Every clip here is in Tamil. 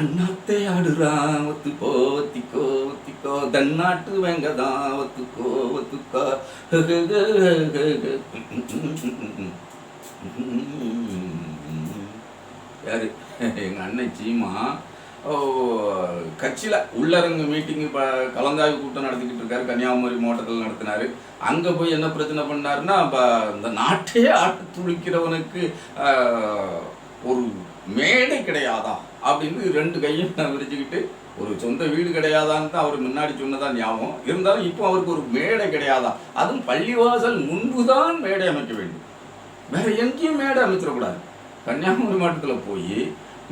அண்ணாத்தே ஆடுறான் ஒத்துக்கோ ஒத்திக்கோ ஒத்திக்கோ. தன்னாட்டு வெங்கதான் ஒத்துக்கோ ஒத்துக்கோ. யாரு? எங்கள் அண்ணன் சீமா. ஓ கட்சியில் உள்ளரங்கு மீட்டிங் இப்போ கலந்தாய்வு கூட்டம் நடத்திக்கிட்டு இருக்காரு. கன்னியாகுமரி மாவட்டத்தில் நடத்தினாரு. அங்கே போய் என்ன பிரச்சனை பண்ணாருன்னா இப்போ இந்த நாட்டே ஆட்டு துளிக்கிறவனுக்கு ஒரு மேடை கிடையாதா? அப்படின்னு ரெண்டு கையும் விரிச்சுக்கிட்டு ஒரு சொந்த வீடு கிடையாதான்னு தான் அவர் முன்னாடி சொன்னதான் ஞாபகம். இருந்தாலும் இப்போ அவருக்கு ஒரு மேடை கிடையாதா? அதுவும் பள்ளிவாசல் முன்புதான் மேடை அமைக்க வேண்டும். வேற எங்கேயும் மேடை அமைச்சிடக்கூடாது. கன்னியாகுமரி மாவட்டத்தில் போய்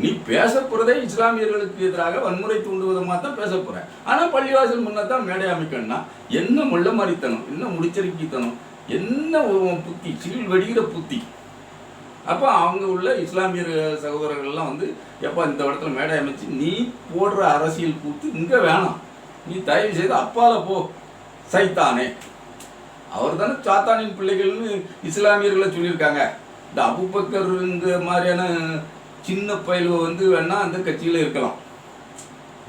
நீ பேச போகிறதே இஸ்லாமியர்களுக்கு எதிராக வன்முறை தூண்டுவதமாக தான் பேச போற ஆனால் பள்ளிவாசல் முன்ன தான் மேடை அமைக்கணும்னா என்ன முள்ள மாதிரித்தனம் என்ன முடிச்சரிக்கைத்தனம் என்ன புத்தி சீல் வெடிகிற புத்தி. அப்போ அவங்க உள்ள இஸ்லாமியர் சகோதரர்கள்லாம் வந்து எப்போ இந்த இடத்துல மேடை அமைச்சு நீ போடுற அரசியல் கூத்து இங்கே வேணாம். நீ தயவு செய்து அப்பால போ. சைத்தானே. அவர் தானே சாத்தானின் பிள்ளைகள்னு இஸ்லாமியர்களை சொல்லியிருக்காங்க. இந்த அபுபக்கருங்க மாதிரியான சின்ன பயலுவ வந்து வேணால் அந்த கட்சியில் இருக்கலாம்.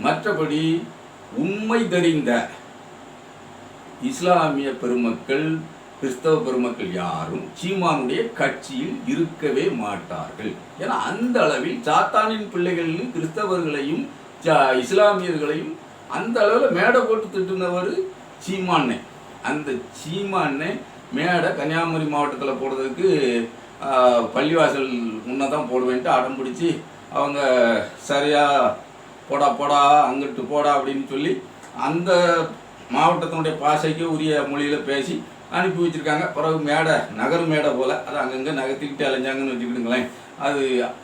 மற்றபடி உண்மை தெரிந்த இஸ்லாமிய பெருமக்கள் கிறிஸ்தவ பெருமக்கள் யாரும் சீமானுடைய கட்சியில் இருக்கவே மாட்டார்கள். ஏன்னா அந்த அளவில் சாத்தானின் பிள்ளைகளிலும் கிறிஸ்தவர்களையும் இஸ்லாமியர்களையும் அந்த அளவில் மேடை போட்டு திட்டுனவர் சீமானே அந்த சீமானே மேடை கன்னியாகுமரி மாவட்டத்தில் போடுறதுக்கு பள்ளிவாசல் முன்னே தான் போடுவேன்ட்டு அடம் பிடிச்சி அவங்க சரியா போடா போடா அங்கிட்டு போடா அப்படின்னு சொல்லி அந்த மாவட்டத்தினுடைய பாஷைக்கு உரிய மொழியில் பேசி அனுப்பி வச்சுருக்காங்க. பிறகு மேடை நகர் மேடை போல் அது அங்கங்கே நகர்த்திக்கிட்டு அலைஞ்சாங்கன்னு வச்சுக்கிட்டுங்களேன். அது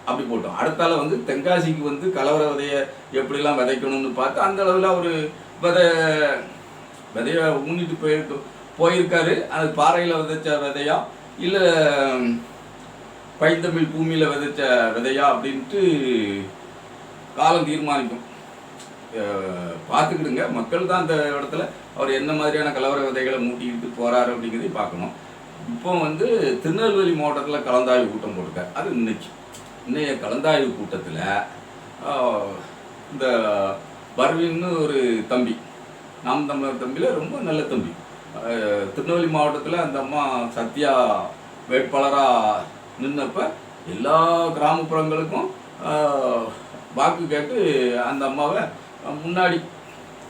அப்படி போட்டோம். அடுத்தால வந்து தென்காசிக்கு வந்து கலவர விதையை எப்படிலாம் விதைக்கணும்னு பார்த்து அந்த அளவில் அவர் விதை விதையை ஊனிட்டு போயிருக்கு போயிருக்காரு. அது பாறையில் விதைச்ச விதையா? இல்லை பைந்தமிழ் பூமியில் விதைச்ச விதையா அப்படின்ட்டு காலம் தீர்மானிக்கும். பார்த்துக்கிடுங்க. மக்கள் தான் அந்த இடத்துல அவர் என்ன மாதிரியான கலவர விதைகளை மூட்டிக்கிட்டு போகிறாரு அப்படிங்கிறதையும் பார்க்கணும். இப்போ வந்து திருநெல்வேலி மாவட்டத்தில் கலந்தாய்வு கூட்டம் போட்டிருக்காரு. அது இன்னைக்கு. இன்னைய கலந்தாய்வு கூட்டத்தில் இந்த பர்வின்னு ஒரு தம்பி நாம் தமிழர் தம்பியில் ரொம்ப நல்ல தம்பி. திருநெல்வேலி மாவட்டத்தில் அந்த அம்மா சத்யா வேட்பாளராக நின்னப்ப எல்லா கிராமப்புறங்களுக்கும் வாக்கு கேட்டு அந்த அம்மாவை முன்னாடி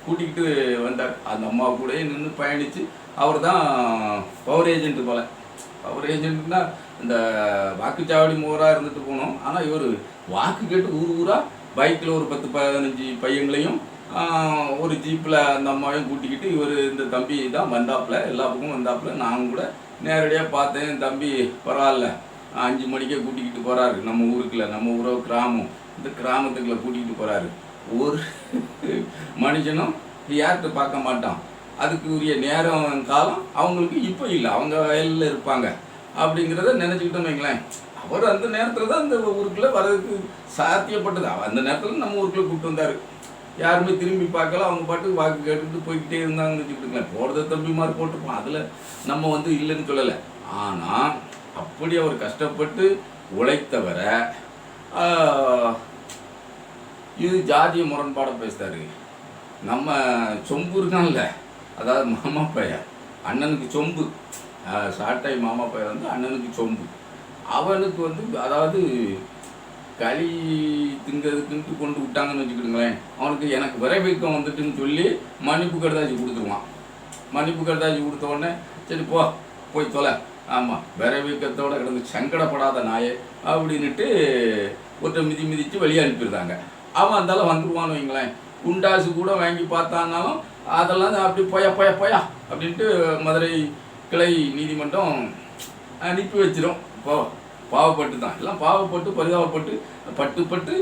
கூட்டிக்கிட்டு வந்தார். அந்த அம்மா கூடயே நின்று பயணித்து அவர் தான் பவர் ஏஜென்ட் போல. பவர் ஏஜென்ட்னா இந்த வாக்குச்சாவடி மூவராக இருந்துட்டு போனோம். ஆனால் இவர் வாக்கு கேட்டு ஊர் ஊராக பைக்கில் ஒரு பத்து பதினஞ்சு பையங்களையும் ஒரு ஜீப்பில் அந்த அம்மாவையும் கூட்டிக்கிட்டு இவர் இந்த தம்பி தான் வந்தாப்புல. எல்லா பக்கமும் வந்தாப்புல. நான் கூட நேரடியாக பார்த்தேன். தம்பி பரவாயில்ல. அஞ்சு மணிக்கே கூட்டிக்கிட்டு போகிறாரு நம்ம ஊருக்குள்ள நம்ம ஊரோ கிராமம். இந்த கிராமத்துக்குள்ள கூட்டிகிட்டு போகிறாரு ஒரு மனுஷனும் யார்கிட்ட பார்க்க மாட்டான். அதுக்கு உரிய நேரம் காலம் அவங்களுக்கு இப்போ இல்லை. அவங்க வயலில் இருப்பாங்க. அப்படிங்கிறத நினச்சிக்கிட்டோம் வைங்களேன். அவர் அந்த நேரத்தில் தான் அந்த ஊருக்குள்ளே வர்றதுக்கு சாத்தியப்பட்டது. அவ- அந்த நேரத்தில் நம்ம ஊருக்குள்ளே கூப்பிட்டு வந்தார். யாருமே திரும்பி பார்க்கல. அவங்க பாட்டுக்கு வாக்கு கேட்டுக்கிட்டு போய்கிட்டே இருந்தாங்கன்னு வச்சுக்கிட்டுங்களேன். போடுறத மாதிரி போட்டிருப்போம் அதில் நம்ம வந்து இல்லைன்னு சொல்லலை. ஆனால் அப்படி அவர் கஷ்டப்பட்டு உழைத்தவரை இது ஜாதிய முரண்பாடை பேசுகிறாரு நம்ம சொம்பு இருக்கான்ல அதாவது மாமா பையன் அண்ணனுக்கு சொம்பு. சாட்டை மாமா பையன் வந்து அண்ணனுக்கு சொம்பு. அவனுக்கு வந்து அதாவது களி திங்கிறதுக்குன்ட்டு கொண்டு விட்டாங்கன்னு வச்சுக்கிடுங்களேன் அவனுக்கு எனக்கு விரைவிக்கம் வந்துட்டுன்னு சொல்லி மன்னிப்பு கடுதாச்சி கொடுத்துருவான். மன்னிப்பு கடுதாச்சி கொடுத்த உடனே சரி போ போய் தொலை. ஆமாம் விரைவிக்கத்தோடு கிடந்து சங்கடப்படாத நாயே அப்படின்னுட்டு ஒருத்த மிதி மிதித்து வெளியே அனுப்பிடுறாங்க அவன் அந்தாலும் வந்துருவான்னு வைங்களேன். குண்டாசு கூட வாங்கி பார்த்தான்னாலும் அதெல்லாம் அப்படி போயா போயா போயா அப்படின்ட்டு மதுரை கிளை நீதிமன்றம் அனுப்பி வச்சிடும் இப்போ பாவப்பட்டு தான். எல்லாம் பாவப்பட்டு பரிதாபப்பட்டு பட்டு பட்டு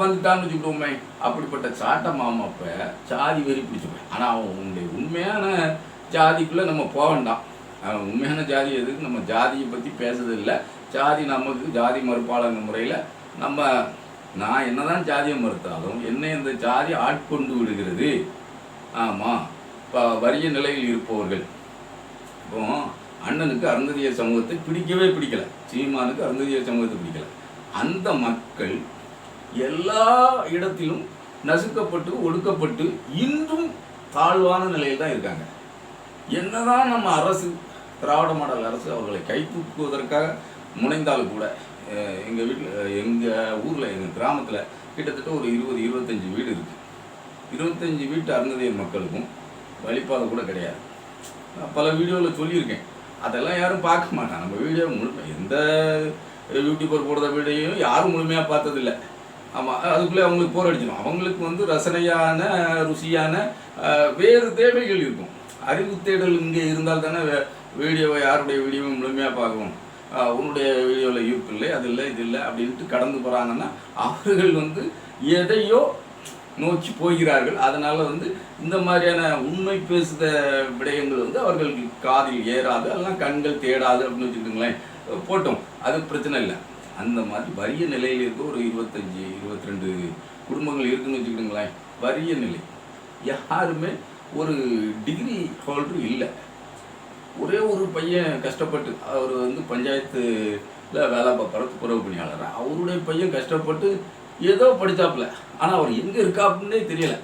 வந்துட்டான்னு வச்சுக்கிட்டோமே. அப்படிப்பட்ட சாட்டை மாமா அப்போ சாதி வெறி பிடிச்சிப்பேன் ஆனால் அவன் உன்னுடைய உண்மையான ஜாதிக்குள்ளே நம்ம போக வேண்டாம். உண்மையான ஜாதி எதுக்கு நம்ம ஜாதியை பற்றி பேசுறது இல்லை ஜாதி நமக்கு ஜாதி மறுப்பாளங்க முறையில் நம்ம நான் என்னதான் ஜாதியை மறுத்தாலும் என்னை இந்த ஜாதி ஆட்கொண்டு விடுகிறது. ஆமாம் இப்போ வறிய நிலையில் இருப்பவர்கள். இப்போ அண்ணனுக்கு அருந்ததிய சமூகத்தை பிடிக்கவே பிடிக்கல. சீமானுக்கு அருந்ததிய சமூகத்தை பிடிக்கல. அந்த மக்கள் எல்லா இடத்திலும் நசுக்கப்பட்டு ஒடுக்கப்பட்டு இன்றும் தாழ்வான நிலையில் தான் இருக்காங்க. என்னதான் நம்ம அரசு திராவிட மாடல் அரசு அவர்களை கைப்பற்றுவதற்காக முனைந்தாலும் கூட எங்கள் வீட்டில் எங்கள் ஊரில் எங்கள் கிராமத்தில் கிட்டத்தட்ட ஒரு இருபது இருபத்தஞ்சு வீடு இருக்குது இருபத்தஞ்சி வீட்டு அருந்ததியர் மக்களுக்கும் வழிபாதை கூட கிடையாது. நான் பல வீடியோவில் சொல்லியிருக்கேன். அதெல்லாம் யாரும் பார்க்க மாட்டாங்க. நம்ம வீடியோ முழுமை எந்த யூடியூபர் போடுற வீடியோயும் யாரும் முழுமையாக பார்த்ததில்ல. ஆமாம் அதுக்குள்ளே அவங்களுக்கு போர் அடிச்சிடும். அவங்களுக்கு வந்து ரசனையான ருசியான வேறு தேவைகள் இருக்கும். அறிவு தேடல் இங்கே இருந்தால் தானே வே- வீடியோவை யாருடைய வீடியோவும் முழுமையாக பார்க்கணும்? உன்னுடைய வீடியோவில் ஈர்ப்பு இல்லை அது இல்லை இது இல்லை அப்படின்ட்டு கடந்து போகிறாங்கன்னா அவர்கள் வந்து எதையோ நோக்கி போகிறார்கள். அதனால் வந்து இந்த மாதிரியான உண்மை பேசுத விடயங்கள் வந்து அவர்களுக்கு காதில் ஏறாது அதெல்லாம் கண்கள் தேடாது அப்படின்னு வச்சுக்கிட்டுங்களேன். போட்டோம். அது பிரச்சனை இல்லை. அந்த மாதிரி வறிய நிலையில் இருக்க ஒரு இருபத்தஞ்சி இருபத்தி ரெண்டு குடும்பங்கள் இருக்குன்னு வச்சுக்கிட்டுங்களேன். வறிய நிலை. யாருமே ஒரு டிகிரி ஹோல்டர் இல்லை. ஒரே ஒரு பையன் கஷ்டப்பட்டு அவர் வந்து பஞ்சாயத்துல வேலை பார்க்குற துப்புரவு பணியாளர். அவருடைய பையன் கஷ்டப்பட்டு ஏதோ படித்தாப்புல. ஆனால் அவர் எங்கே இருக்காப்புன்னே தெரியல.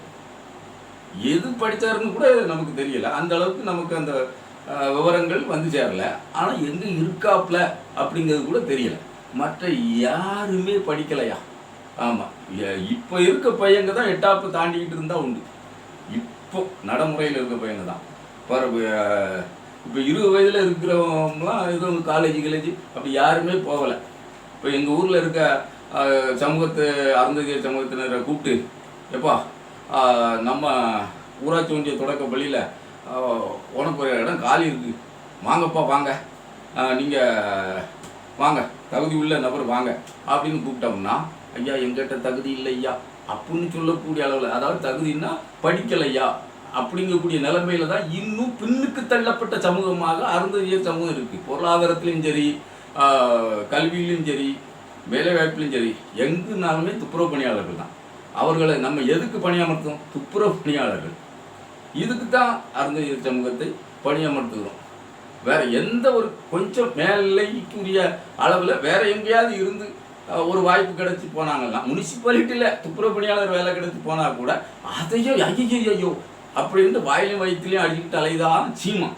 எது படித்தாருன்னு கூட நமக்கு தெரியல. அந்த அளவுக்கு நமக்கு அந்த விவரங்கள் வந்து சேரல. ஆனால் எங்கே இருக்காப்புல அப்படிங்கிறது கூட தெரியல. மற்ற யாருமே படிக்கலையா? ஆமாம் இப்போ இருக்க பையங்க தான் எட்டாப்பு தாண்டிக்கிட்டு இருந்தால் உண்டு. இப்போ நடைமுறையில் இருக்க பையங்க தான். பாரு இப்போ இருபது வயதில் இருக்கிறவங்களாம் எதுவும் காலேஜ் கிலேஜ் அப்படி யாருமே போகலை. இப்போ எங்கள் ஊரில் இருக்க சமூகத்து அருந்ததியர் சமூகத்தினரை கூப்பிட்டு எப்பா நம்ம ஊராட்சி ஒன்றிய தொடக்க பள்ளியில் உனக்கு ஒரு இடம் காலி இருக்கு. வாங்கப்பா வாங்க. நீங்கள் வாங்க. தகுதி உள்ள நபர் வாங்க. அப்படின்னு கூப்பிட்டோம்னா ஐயா எங்கிட்ட தகுதி இல்லை ஐயா அப்படின்னு சொல்லக்கூடிய அளவில் அதாவது தகுதின்னா படிக்கலையா? அப்படிங்கக்கூடிய நிலைமையில தான் இன்னும் பின்னுக்கு தள்ளப்பட்ட சமூகமாக அருந்ததிய சமூகம் இருக்கு. பொருளாதாரத்திலையும் சரி கல்வியிலும் சரி வேலைவாய்ப்பிலும் சரி எங்குனாலுமே துப்புரவு பணியாளர்கள் தான். அவர்களை நம்ம எதுக்கு பணியமர்த்தோம் துப்புரவு பணியாளர்கள். இதுக்கு தான் அருந்ததிய சமூகத்தை பணியமர்த்துகிறோம். வேற எந்த ஒரு கொஞ்சம் மேலைக்குரிய அளவில் வேற எங்கேயாவது இருந்து ஒரு வாய்ப்பு கிடைச்சி போனாங்கன்னா முனிசிபாலிட்டியில் துப்புரவு பணியாளர் வேலை கிடைச்சி போனால் கூட அதையோ ஐயோ ஐயோ அப்படின்ட்டு வாயிலும் வயிற்றுலையும் அடிக்கிட்டு அலைதான் சீமா.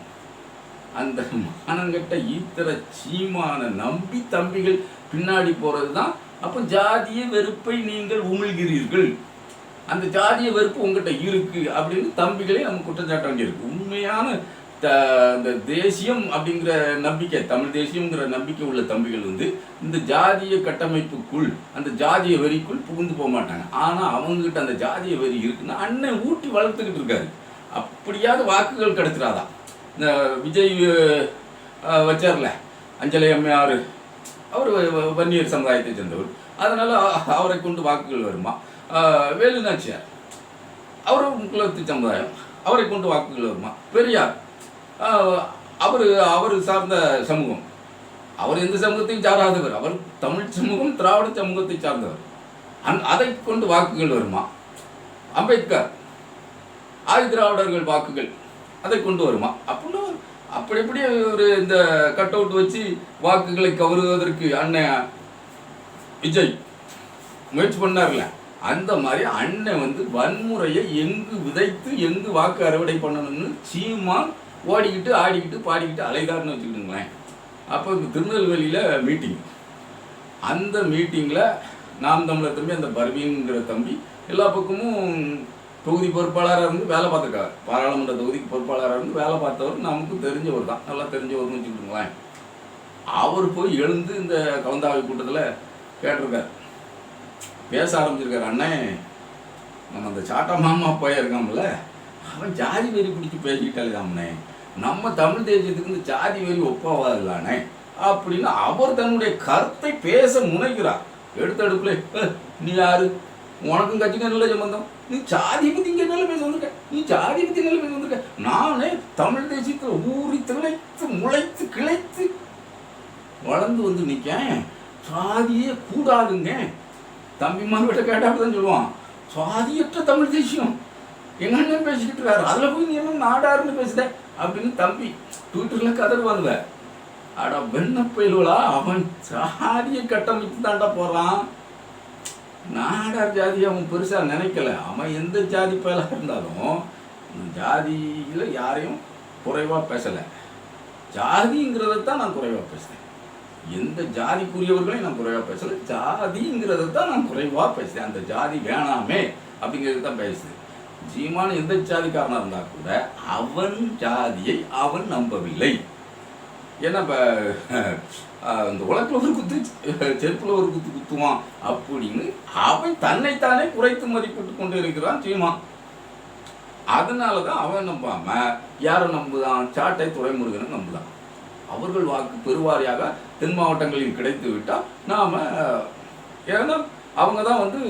அந்த மானங்கட்ட ஈத்தர சீமான நம்பி தம்பிகள் பின்னாடி போகிறது தான் அப்போ ஜாதிய வெறுப்பை நீங்கள் உமிழ்கிறீர்கள். அந்த ஜாதிய வெறுப்பு உங்ககிட்ட இருக்குது அப்படின்னு தம்பிகளே நம்ம குற்றச்சாட்ட வேண்டியிருக்கு. உண்மையான இந்த தேசியம் அப்படிங்கிற நம்பிக்கை தமிழ் தேசியம்ங்கிற நம்பிக்கை உள்ள தம்பிகள் வந்து இந்த ஜாதிய கட்டமைப்புக்குள் அந்த ஜாதிய வரிக்குள் புகுந்து போக மாட்டாங்க. ஆனால் அவங்ககிட்ட அந்த ஜாதிய வரி இருக்குன்னா அண்ணன் ஊட்டி வளர்த்துக்கிட்டு இருக்காரு. அப்படியாவது வாக்குகள் கிடைச்சிடாதா இந்த விஜய் வச்சார்ல அஞ்சலி அம்மையார் அவர் வன்னியர் சமுதாயத்தை சேர்ந்தவர். அதனால் அவரை கொண்டு வாக்குகள் வருமா? வேலுநாச்சியார் அவரும் குலத்து சமுதாயம் அவரை கொண்டு வாக்குகள் வருமா? பெரியார் அவர் அவர் சார்ந்த சமூகம். அவர் எந்த சமூகத்தையும் சாராதவர். அவர் தமிழ் சமூகம் திராவிட சமூகத்தை சார்ந்தவர். அந் அதை கொண்டு வாக்குகள் வருமா? அம்பேத்கர் ஆதி திராவிடர்கள் வாக்குகள் அதை கொண்டு வருமா? அப்படின்னு அப்படி இப்படி ஒரு இந்த கட் அவுட் வச்சு வாக்குகளை கவருவதற்கு அண்ணன் விஜய் முயற்சி பண்ணார்ல அந்த மாதிரி அண்ணன் வந்து வன்முறையை எங்கு விதைத்து எங்கு வாக்கு அறுவடை பண்ணணும்னு சீமான் ஓடிக்கிட்டு ஆடிக்கிட்டு பாடிக்கிட்டு அலைதார்னு வச்சுக்கிட்டுங்களேன். அப்போ இந்த திருநெல்வேலியில் மீட்டிங் அந்த மீட்டிங்கில் நாம் தமிழர் தம்பி அந்த பர்வீன்கிற தம்பி எல்லா பக்கமும் தொகுதி பொறுப்பாளராக இருந்து வேலை பார்த்துருக்காரு. பாராளுமன்ற தொகுதிக்கு பொறுப்பாளராக இருந்து வேலை பார்த்தவர் நமக்கு தெரிஞ்சவர் தான். நல்லா தெரிஞ்சவர்னு வச்சுக்கிட்டுங்களேன். அவர் போய் எழுந்து இந்த கலந்தாய்வு கூட்டத்தில் கேட்டிருக்கார். பேச ஆரம்பிச்சிருக்காரு. அண்ணே நம்ம அந்த சாட்டா மாமா போயிருக்காமல அவன் ஜாதி வெறி பிடிச்சி பேசிக்கிட்டாலே தாமண்ணே. நம்ம தமிழ் தேசியத்துக்கு இந்த ஜாதி வெறி ஒப்பாவாதில்லானே அப்படின்னு அவர் தன்னுடைய கருத்தை பேச முனைகிறார். எடுத்த அடுப்புல நீ யாரு? உனக்கும் கட்சிக்கு நல்ல சம்பந்தம்? நீ ஜாதி பத்தி இங்கே நல்ல பேச வந்திருக்க? நீ ஜாதி பத்தி நல்ல பேச வந்திருக்க? நானே தமிழ் தேசியத்தில் ஊறி திளைத்து முளைத்து கிளைத்து வளர்ந்து வந்து நிற்கேன் சாதியே கூடாதுங்க. தம்பிமார்கிட்ட கேட்டா தான் சொல்லுவான். சாதியற்ற தமிழ் தேசியம். எங்க அண்ணன் பேசிக்கிட்டு இருக்காரு? அதில் போய் நீ என்ன நாடாருன்னு பேசுத அப்படின்னு தம்பி ட்விட்டர்ல கதறுவாங்க ஆடா வெண்ண பயிலுவலா அவன் சாதியை கட்டமைத்து தாண்டா போறான். நாடார் ஜாதி அவன் பெருசாக நினைக்கல. அவன் எந்த ஜாதி பயலாக இருந்தாலும் ஜாதியில் யாரையும் குறைவாக பேசலை. ஜாதிங்கிறத தான் நான் குறைவாக பேசுகிறேன் எந்த ஜாதிக்குரியவர்களையும் நான் குறைவாக பேசலை. ஜாதிங்கிறத தான் நான் குறைவாக பேசுகிறேன் அந்த ஜாதி வேணாமே அப்படிங்கிறது தான் பேசுது சீமான் எந்த ஜாதிக்காரனாக இருந்தால் கூட அவன் ஜாதியை அவன் நம்பவில்லை. ஏன்னா இப்போ இந்த உலகத்தில் ஒரு குத்து செருப்பில் ஒரு குத்து குத்துவான் அப்படின்னு அவன் தன்னைத்தானே குறைத்து மதிப்பிட்டு கொண்டு இருக்கிறான் சீமான். அதனால தான் அவன் நம்பாம யாரை நம்புதான்? சாட்டை துறைமுருகனை நம்புதான். அவர்கள் வாக்கு பெருவாரியாக தென் மாவட்டங்களில் கிடைத்து விட்டால் நாம் ஏன்னா அவங்க தான் வந்து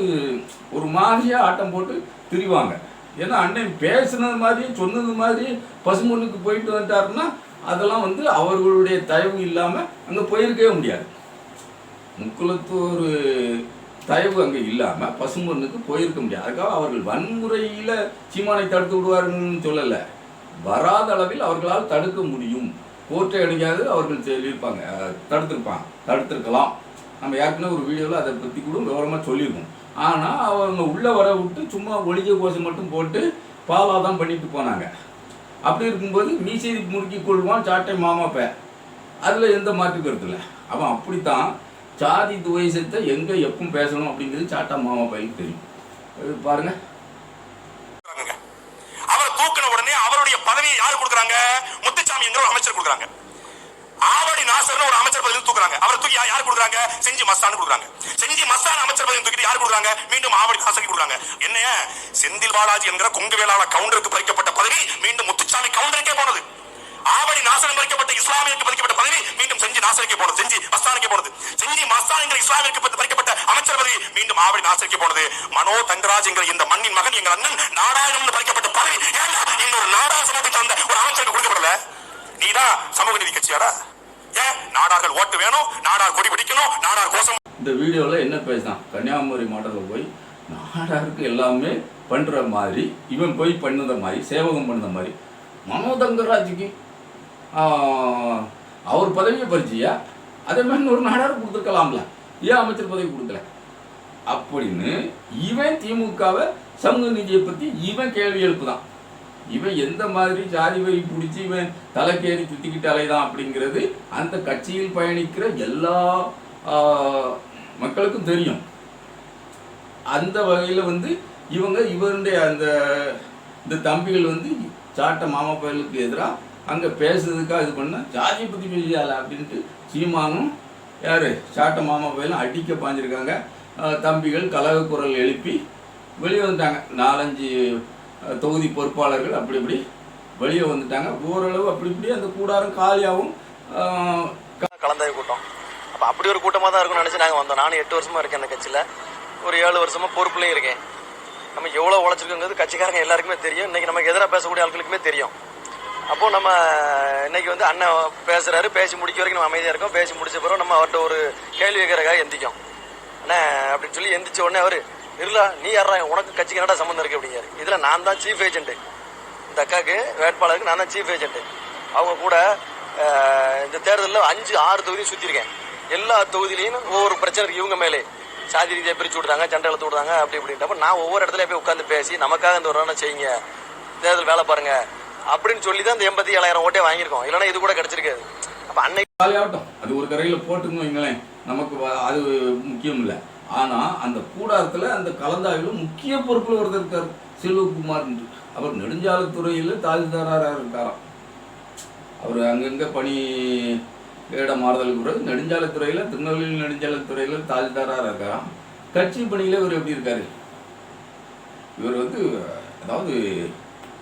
ஒரு மாதிரியாக ஆட்டம் போட்டு திரிவாங்க. ஏன்னா அண்ணன் பேசுனது மாதிரி சொன்னது மாதிரி பசுமொன்னுக்கு போயிட்டு வந்துட்டாருன்னா அதெல்லாம் வந்து அவர்களுடைய தயவு இல்லாமல் அங்கே போயிருக்கவே முடியாது. முக்குளத்தூர் தயவு அங்கே இல்லாமல் பசும்பொன்னுக்கு போயிருக்க முடியாது. அதுக்காக அவர்கள் வன்முறையில் சீமானை தடுத்து விடுவாருன்னு சொல்லலை. வராத அளவில் அவர்களால் தடுக்க முடியும். கோர்ட்டை அடிக்காது அவர்கள் சொல்லியிருப்பாங்க. தடுத்திருப்பாங்க. தடுத்திருக்கலாம். நம்ம ஏற்கனவே ஒரு வீடியோவில் அதை பற்றி கூட விவரமாக சொல்லியிருக்கோம். ஆனால் அவங்க உள்ளே வர விட்டு சும்மா ஒளிஞ்ச கோஷம் மட்டும் போட்டு பாலாதான் பண்ணிட்டு போனாங்க. அப்படி இருக்கும்போது மீசை முறுக்கி கொள்வான் சாட்டை மாமாப்ப அதில் எந்த மாற்று கருத்து இல்லை. அவன் அப்படித்தான். சாதி துவேசத்தை எங்கே எப்பவும் பேசணும் அப்படிங்கிறது சாட்டா மாமா பையனுக்கு தெரியும். அது பாருங்க. அவரை தூக்கின உடனே அவருடைய பதவியை யார் கொடுக்குறாங்க? முத்துச்சாமி என்கிற ஒரு அமைச்சர் கொடுக்குறாங்க. ஆவடி நாசர்னு ஒரு அமைச்சர் பதவி தூக்குறாங்க. அவரை தூக்கி யார் கொடுக்குறாங்க? செஞ்சி மஸ்தான் கொடுக்குறாங்க. செஞ்சி மஸ்தான் அமைச்சர் பதவி தூக்கிட்டு யாரு கொடுக்குறாங்க? மீண்டும் ஆவடி நாசருக்கு கொடுக்குறாங்க. என்ன செந்தில் பாலாஜி என்கிற கொங்கு வேளாள கவுண்டருக்கு பறிக்கப்பட்ட பதவி மீண்டும் முத்துச்சாமி கவுண்டருக்கே போனது. ஆவடி நாசனம் பறிக்கப்பட்ட இஸ்லாமியருக்கு பறிக்கப்பட்ட பதவி மீண்டும் செஞ்சி நாசருக்கே போனது. செஞ்சி மஸ்தானுக்கு போனது. செஞ்சி மஸ்தான் என்கிற இஸ்லாமியருக்கு பறிக்கப்பட்ட அமைச்சர் பதவி மீண்டும் ஆவடி நாசருக்கே போனது. மனோ தங்கராஜ் என்கிற இந்த மண்ணின் மகன் எங்கள் அண்ணன் நாடாளுமன்ற பறிக்கப்பட்ட பதவி. ஏன்டா இன்னொரு நாடா தந்த ஒரு அமைச்சருக்கு கொடுக்கப்படல? நீதான் சமூக நீதி கட்சியாரா நாடார்கள் ஓட்டு வேணும். நாடார் கொடி பிடிக்கணும். நாடார் கோஷம் இந்த வீடியோவில் என்ன பேசினான் கன்னியாகுமரி மாவட்டத்தில் போய் நாடாருக்கு எல்லாமே பண்ணுற மாதிரி இவன் போய் பண்ணுற மாதிரி சேவகம் பண்ணுற மாதிரி. மனோதங்கராஜுக்கு ஆஹ், அவர் பதவியை பறிச்சியா? அதே மாதிரி ஒரு நாடார் கொடுத்துருக்கலாம்ல. ஏன் அமைச்சர் பதவி கொடுக்கல? அப்படின்னு இவன் திமுகவை சமூக நீதியை பற்றி இவன் கேள்வி எழுப்புதான். இவன் எந்த மாதிரி ஜாதி வரி பிடிச்சி இவன் தலைக்கேறி சுத்திக்கிட்டு அலைதான் அப்படிங்கிறது அந்த கட்சியில் பயணிக்கிற எல்லா ஆஹ், மக்களுக்கும் தெரியும். அந்த வகையில் வந்து இவங்க இவருடைய அந்த இந்த தம்பிகள் வந்து சாட்ட மாமா பயலுக்கு எதிராக அங்கே பேசுறதுக்காக இது பண்ண ஜாதியை பற்றி பேசியால அப்படின்ட்டு சீமானும் யார் சாட்ட மாமா பயலும் அடிக்க பாஞ்சிருக்காங்க. தம்பிகள் கலக குரல் எழுப்பி வெளியே வந்துட்டாங்க. நாலஞ்சு தொகுதி பொறுப்பாளர்கள் அப்படி இப்படி வெளியே வந்துட்டாங்க. ஓரளவு அப்படி இப்படி அந்த கூடாரம் காலியாகவும் கலந்தாய் கூட்டம். அப்போ அப்படி ஒரு கூட்டமாக தான் இருக்கும்னு நினச்சி நாங்கள் வந்தோம். நானும் எட்டு வருஷமா இருக்கேன் அந்த கட்சியில். ஒரு ஏழு வருஷமா பொறுப்புலையும் இருக்கேன். நம்ம எவ்வளோ உழைச்சிருக்கோங்கிறது கட்சிக்காரங்க எல்லாருக்குமே தெரியும். இன்றைக்கி நமக்கு எதிராக பேசக்கூடிய ஆட்களுக்குமே தெரியும். அப்போது நம்ம இன்னைக்கு வந்து அண்ணன் பேசுகிறாரு பேசி முடிக்க வரைக்கும் நம்ம அமைதியாக இருக்கோம். பேசி முடிச்ச பிறகு நம்ம அவர்கிட்ட ஒரு கேள்வி கேட்கறதுக்காக எந்திக்கும். அண்ணா அப்படின்னு சொல்லி எந்திரிச்ச உடனே அவர் இல்லை நீ யாரா உனக்கு கட்சிக்கு என்னடா சம்மந்தம் இருக்கு அப்படிங்காரு இதில் நான் தான் சீஃப் ஏஜென்ட் இந்த அக்காவுக்கு வேட்பாளருக்கு நான் தான் சீஃப் ஏஜென்ட் அவங்க கூட இந்த தேர்தலில் அஞ்சு ஆறு தொகுதியும் சுற்றிருக்கேன் எல்லா தொகுதியிலையும் ஒவ்வொரு பிரச்சனை இருக்கு இவங்க மேலே. சாதி ரீதியாக பிரிச்சு விடுறாங்க சண்டை இழுத்து விடுறாங்க அப்படி அப்படின்றப்ப நான் ஒவ்வொரு இடத்துல போய் உட்காந்து பேசி நமக்காக இந்த ஒரு செய்யுங்க. தேர்தல் வேலை பாருங்க. அப்படின்னு சொல்லி தான் இந்த எண்பத்தி ஏழாயிரம் ஓட்டே வாங்கியிருக்கோம். இல்லைன்னா இது கூட கிடைச்சிருக்காது. அப்போ அன்னைக்கு அது ஒரு கரையில் போட்டுன்னு வைங்களேன். நமக்கு அது முக்கியம் இல்லை. ஆனால் அந்த கூடாரத்தில் அந்த கலந்தாய்வில் முக்கிய பொறுப்பில் ஒருத்தர் இருக்கார் செல்வகுமார் என்று. அவர் நெடுஞ்சாலைத்துறையில் தாசில்தாராக இருக்காராம். அவர் அங்கங்கே பணி இட மாறுதல் கூட நெடுஞ்சாலைத்துறையில் திருநெல்வேலி நெடுஞ்சாலைத்துறையில் தாசில்தாராக இருக்காராம். கட்சி பணியில் இவர் எப்படி இருக்கார்? இவர் வந்து அதாவது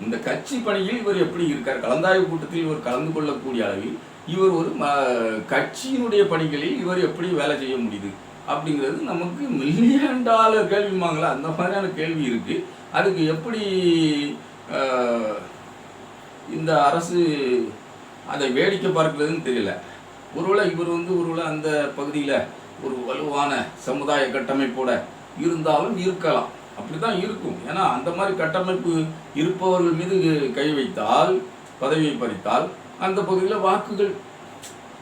இந்த கட்சி பணியில் இவர் எப்படி இருக்கார்? கலந்தாய்வு கூட்டத்தில் இவர் கலந்து கொள்ளக்கூடிய அளவில் இவர் ஒரு ம- கட்சியினுடைய பணிகளில் இவர் எப்படி வேலை செய்ய முடியுது? அப்படிங்கிறது நமக்கு மில்லியன் டாலர் கேள்விமாங்களா அந்த மாதிரியான கேள்வி இருக்குது அதுக்கு எப்படி இந்த அரசு அதை வேடிக்கை பார்க்கிறதுன்னு தெரியல. ஒருவேளை இவர் வந்து ஒருவேளை அந்த பகுதியில் ஒரு வலுவான சமுதாய கட்டமைப்போட இருந்தாலும் இருக்கலாம். அப்படி தான் இருக்கும். ஏன்னா அந்த மாதிரி கட்டமைப்பு இருப்பவர்கள் மீது கை வைத்தால் பதவியை பறித்தால் அந்த பகுதியில் வாக்குகள்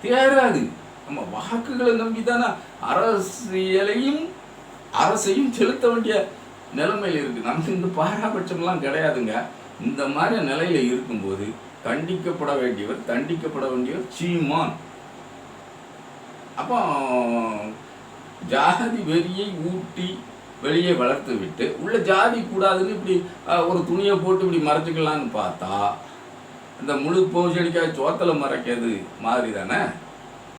தேராது. நம்ம வாக்குகளை நம்பி தானே அரசியலையும் அரசையும் செலுத்த வேண்டிய நிலைமையில் இருக்கு. நமக்கு இந்த பாராபட்சம்லாம் கிடையாதுங்க. இந்த மாதிரி நிலையில இருக்கும்போது கண்டிக்கப்பட வேண்டியவர் தண்டிக்கப்பட வேண்டியவர் சீமான். அப்போ ஜாதி வெறியை ஊட்டி வெளியே வளர்த்து விட்டு உள்ள ஜாதி கூடாதுன்னு இப்படி ஒரு துணியை போட்டு இப்படி மறைச்சிக்கலான்னு பார்த்தா இந்த முழு பௌஷடிக்காய் சோத்தலை மறைக்கிறது மாதிரி தானே?